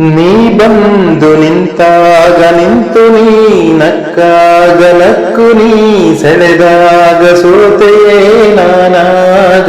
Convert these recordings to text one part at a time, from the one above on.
ನೀ ಬಂದು ನಿಂತಾಗ ನಿಂತು ನೀ ನಕ್ಕಾಗ ನಕ್ಕು ನೀ ಸೆಳೆದಾಗ ಸೋತೆಯೇ ನಾನಾಗ.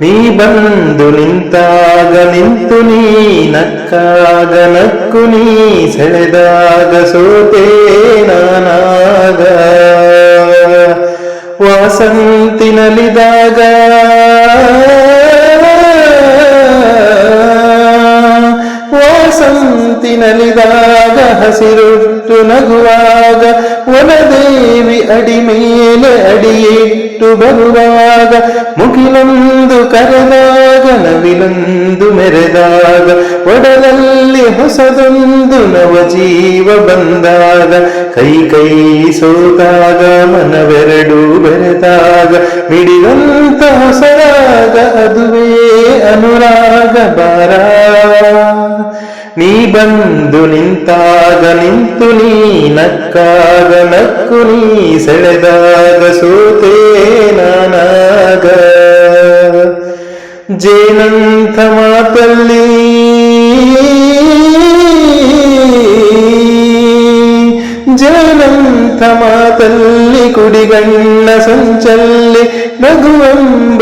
ನೀ ಬಂದು ನಿಂತಾಗ ನಿಂತು ನೀ ನಕ್ಕಾಗ ನಕ್ಕು ನೀ ಸೆಳೆದಾಗ ಸೋತೆಯೇ ನಾನಾಗ. ವಾಸಂತಿನಲಿದಾಗ ವಾಸಂತಿನಲಿದಾಗ ಹಸಿರುಟ್ಟು ನಗುವಾಗ ವನದೇವಿ ಅಡಿ ಮೇಲೆ ಅಡಿಯಿಟ್ಟು ಬರುವಾಗ ಮುಗಿಲೊಂದು ಕರೆದಾಗ ನವಿಲೊಂದು ಮೆರೆದಾಗ ಒಡಲಲ್ಲಿ ಹೊಸದೊಂದು ನವ ಜೀವ ಬಂದಾಗ ಕೈ ಕೈ ಸೋತಾಗ ಮನವೆರಡು ಬೆರೆತಾಗ, ಮಿಡಿದಂತ ಹೊಸರಾಗ, ಅದುವೇ ಅನುರಾಗ ಬಾರ ನೀ ಬಂದು ನಿಂತಾಗ, ನಿಂತು ನೀ ನಕ್ಕಾಗ, ನಕ್ಕು ನೀ ಸೆಳೆದಾಗ, ಸೋತೇ ನಾನಾಗ. ಜೇನಂಥ ಮಾತಲ್ಲಿ ಮಾತಲ್ಲಿ ಕುಡಿಗಣ್ಣ ಸಂಚಲ್ಲಿ ನಗುವೆಂಬ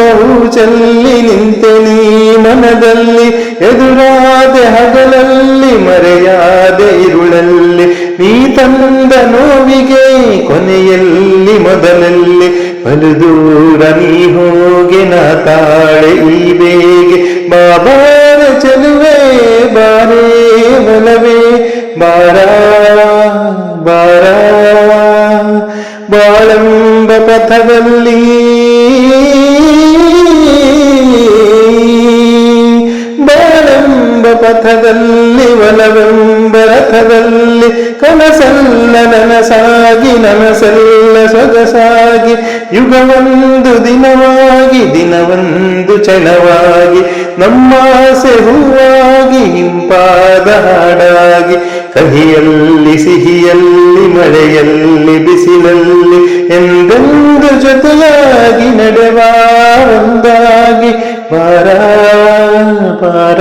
ಚೆಲ್ಲಿ ನಿಂತೆ ನೀ ಮನದಲ್ಲಿ ಎದುರಾದೆ ಹಗಲಲ್ಲಿ ಮರೆಯಾದೆ ಇರುಳಲ್ಲಿ ನೀ ತಂದ ನೋವಿಗೆ ಕೊನೆಯಲ್ಲಿ ಮೊದಲಲ್ಲಿ ಬಲು ನೀ ಹೋಗಿ ನಾ ತಾಳೆ ಈ ಬೇಗೆ ಬಾಬಾರ ಚೆಲುವೆ, ಬಾರೇ ಬಲವೇ ಬಾರ ಬಾರ ಬಾಳೆಂಬ ಪಥದಲ್ಲಿ ಬಾಳೆಂಬ ಪಥದಲ್ಲಿ ಒಲವೆಂಬ ರಥದಲ್ಲಿ ಕನಸಲ್ಲ ನನಸಾಗಿ ನನಸಲ್ಲ ಸೊಗಸಾಗಿ ಯುಗವೊಂದು ದಿನವಾಗಿ ದಿನವೊಂದು ಕ್ಷಣವಾಗಿ ನಮ್ಮಾಸೆ ಹೂವಾಗಿ ಇಂಪಾದ ಹಾಡಾಗಿ, ಕಹಿಯಲ್ಲಿ ಸಿಹಿಯಲ್ಲಿ, ಮಳೆಯಲ್ಲಿ ಬಿಸಿಲಲ್ಲಿ ಎಂದೆಂದು ಜೊತೆಯಾಗಿ ನಡೆವ ಒಂದಾಗಿ ಪಾರ. ಬಾರ